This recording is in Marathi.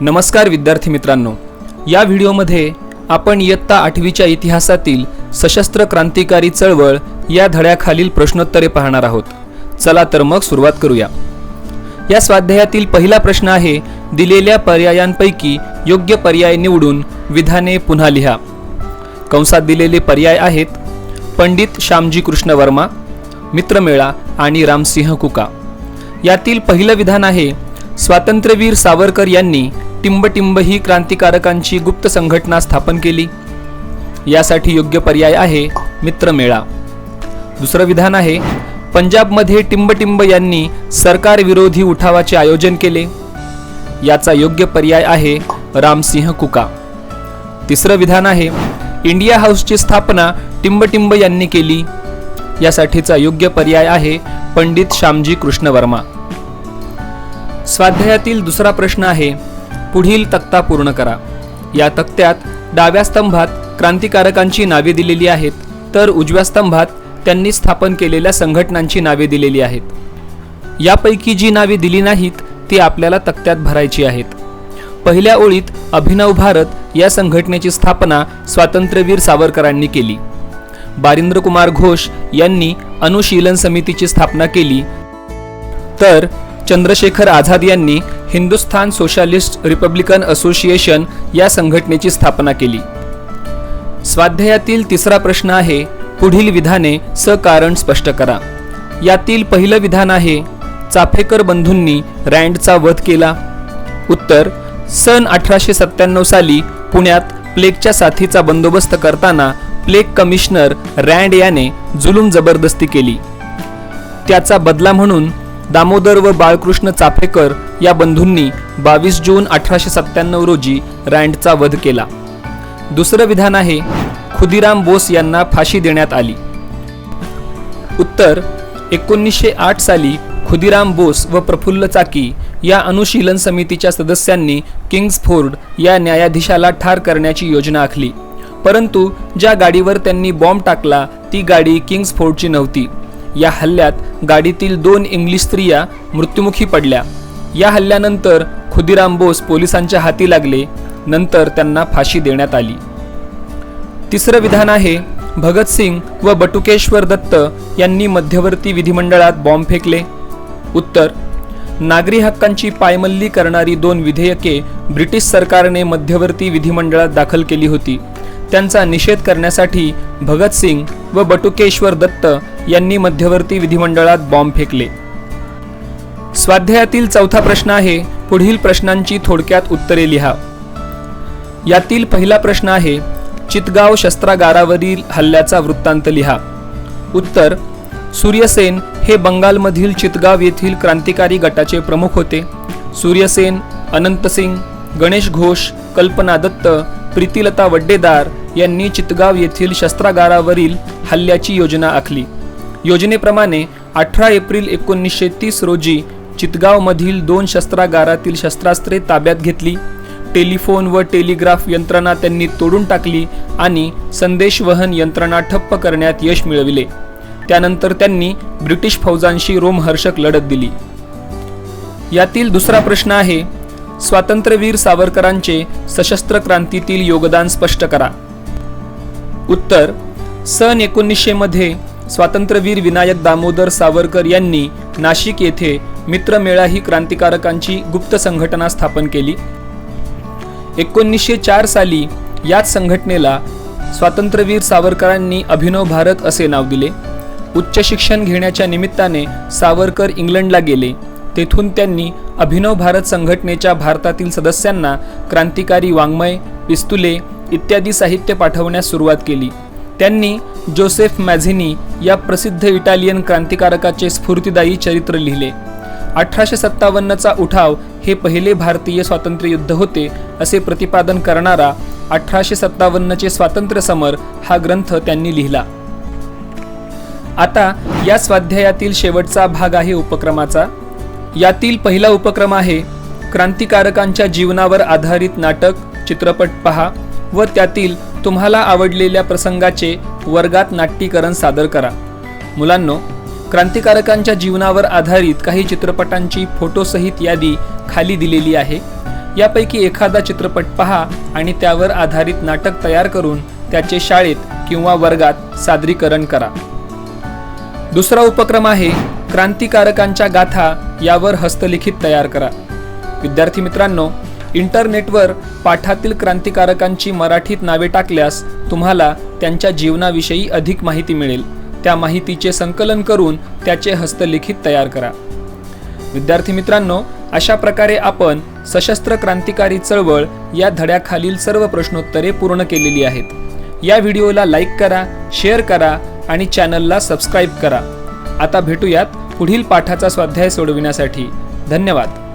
नमस्कार विद्यार्थी मित्रांनो. या व्हिडिओमध्ये आपण इयत्ता आठवीच्या इतिहासातील सशस्त्र क्रांतिकारी चळवळ या धड्याखालील प्रश्नोत्तरे पाहणार आहोत. चला तर मग सुरुवात करूया. या स्वाध्यायातील पहिला प्रश्न आहे दिलेल्या पर्यायांपैकी योग्य पर्याय निवडून विधाने पुन्हा लिहा. कंसात दिलेले पर्याय आहेत पंडित श्यामजी कृष्ण वर्मा मित्रमेळा आणि रामसिंह कुका. यातील पहिलं विधान आहे स्वातंत्र्यवीर सावरकर यांनी टिंबटिंब ही क्रांतिकारकांची गुप्त संघटना स्थापन केली. यासाठी योग्य पर्याय आहे मित्रमेळा. दुसरं विधान आहे पंजाबमध्ये टिंबटिंब यांनी सरकारविरोधी उठावाचे आयोजन केले. याचा योग्य पर्याय आहे रामसिंह कुका. तिसरं विधान आहे इंडिया हाऊसची स्थापना टिंबटिंब यांनी केली. यासाठीचा योग्य पर्याय आहे पंडित श्यामजी कृष्ण वर्मा स्वाध्यायातील दुसरा प्रश्न आहे पुढील तक्ता पूर्ण करा. या तक्त्यात डाव्या स्तंभात क्रांतिकारकांची नावे दिलेली आहेत तर उजव्या स्तंभात त्यांनी स्थापन केलेल्या संघटनांची नावे दिलेली आहेत. यापैकी जी नावे दिली नाहीत ती आपल्याला तक्त्यात भरायची आहेत. पहिल्या ओळीत अभिनव भारत या संघटनेची स्थापना स्वातंत्र्यवीर सावरकरांनी केली. बारिंद्र कुमार घोष यांनी अनुशीलन समितीची स्थापना केली. तर चंद्रशेखर आझाद यांनी हिंदुस्थान सोशालिस्ट रिपब्लिकन असोसिएशन या संघटनेची स्थापना केली. स्वाध्यायातील तिसरा प्रश्न आहे पुढील विधाने सकारण स्पष्ट करा. यातील पहिलं विधान आहे चाफेकर बंधूंनी रँडचा वध केला. उत्तर सन अठराशे सत्त्याण्णव साली पुण्यात प्लेगच्या साथीचा बंदोबस्त करताना प्लेग कमिशनर रँड याने जुलूम जबरदस्ती केली. त्याचा बदला म्हणून दामोदर व बाळकृष्ण चाफेकर या बंधूंनी बावीस जून अठराशे सत्त्याण्णव रोजी रँडचा वध केला. दुसरं विधान आहे खुदिराम बोस यांना फाशी देण्यात आली. उत्तर एकोणीसशे आठ साली खुदिराम बोस व प्रफुल्ल चाकी या अनुशीलन समितीच्या सदस्यांनी किंग्सफोर्ड या न्यायाधीशाला ठार करण्याची योजना आखली. परंतु ज्या गाडीवर त्यांनी बॉम्ब टाकला ती गाडी किंग्सफोर्डची नव्हती. या हल्ल्यात गाडीतील दोन इंग्लिश स्त्रिया मृत्युमुखी पडल्या. या हल्ल्यानंतर खुदिराम बोस पोलिसांच्या हाती लागले नंतर त्यांना फाशी देण्यात आली. तिसरं विधान आहे भगतसिंग व बटुकेश्वर दत्त यांनी मध्यवर्ती विधिमंडळात बॉम्ब फेकले. उत्तर नागरी हक्कांची पायमल्ली करणारी दोन विधेयके ब्रिटिश सरकारने मध्यवर्ती विधिमंडळात दाखल केली होती. त्यांचा निषेध करण्यासाठी भगतसिंग व बटुकेश्वर दत्त यांनी मध्यवर्ती विधिमंडळात बॉम्ब फेकले. स्वाध्यायातील चौथा प्रश्न आहे पुढील प्रश्नांची थोडक्यात उत्तरे लिहा. यातील पहिला प्रश्न आहे चितगाव शस्त्रागारावरील हल्ल्याचा वृत्तांत लिहा. उत्तर सूर्यसेन हे बंगालमधील चितगाव येथील क्रांतिकारी गटाचे प्रमुख होते. सूर्यसेन अनंतसिंग गणेश घोष कल्पना दत्त प्रीतिलता वड्डेदार यांनी चितगाव येथील शस्त्रागारावरील हल्ल्याची योजना आखली. योजनेप्रमाणे अठरा एप्रिल एकोणीसशे तीस रोजी चितगावमधील दोन शस्त्रागारातील शस्त्रास्त्रे ताब्यात घेतली. टेलिफोन व टेलिग्राफ यंत्रणा त्यांनी तोडून टाकली आणि संदेशवहन यंत्रणा ठप्प करण्यात यश मिळविले. त्यानंतर त्यांनी ब्रिटिश फौजांशी रोमहर्षक लढत दिली. यातील दुसरा प्रश्न आहे स्वातंत्र्यवीर सावरकरांचे सशस्त्र क्रांतीतील योगदान स्पष्ट करा. उत्तर सन एकोणीसशे मध्ये स्वातंत्र्यवीर विनायक दामोदर सावरकर यांनी नाशिक येथे मित्रमेळा ही क्रांतिकारकांची गुप्त संघटना स्थापन केली. एकोणीसशे चार साली याच संघटनेला स्वातंत्र्यवीर सावरकरांनी अभिनव भारत असे नाव दिले. उच्च शिक्षण घेण्याच्या निमित्ताने सावरकर इंग्लंडला गेले. तेथून त्यांनी अभिनव भारत संघटनेच्या भारतातील सदस्यांना क्रांतिकारी वाङ्मय पिस्तुले इत्यादी साहित्य पाठवण्यास सुरुवात केली. त्यांनी जोसेफ मॅझिनी या प्रसिद्ध इटालियन क्रांतिकारकाचे स्फूर्तिदायी चरित्र लिहिले. अठराशे सत्तावन्नचा उठाव हे पहिले भारतीय स्वातंत्र्ययुद्ध होते असे प्रतिपादन करणारा अठराशे सत्तावन्नचे स्वातंत्र्य समर हा ग्रंथ त्यांनी लिहिला. आता या स्वाध्यायातील शेवटचा भाग आहे उपक्रमाचा. यातील पहिला उपक्रम आहे क्रांतिकारकांच्या जीवनावर आधारित नाटक चित्रपट पहा व त्यातील तुम्हाला आवडलेल्या प्रसंगाचे वर्गात नाट्यीकरण सादर करा. मुलांनो क्रांतिकारकांच्या जीवनावर आधारित काही चित्रपटांची फोटोसहित यादी खाली दिलेली आहे. यापैकी एखादा चित्रपट पहा आणि त्यावर आधारित नाटक तयार करून त्याचे शाळेत किंवा वर्गात सादरीकरण करा. दुसरा उपक्रम आहे क्रांतिकारकांच्या गाथा यावर हस्तलिखित तयार करा. विद्यार्थी मित्रांनो इंटरनेटवर पाठातील क्रांतिकारकांची मराठीत नावे टाकल्यास तुम्हाला त्यांच्या जीवनाविषयी अधिक माहिती मिळेल. त्या माहितीचे संकलन करून त्याचे हस्तलिखित तयार करा. विद्यार्थी मित्रांनो अशा प्रकारे आपण सशस्त्र क्रांतिकारी चळवळ या धड्याखालील सर्व प्रश्नोत्तरे पूर्ण केलेली आहेत. या व्हिडिओला लाईक करा शेअर करा आणि चॅनलला सबस्क्राईब करा. आता भेटूयात पुढील पाठाचा स्वाध्याय सोडविण्यासाठी. धन्यवाद.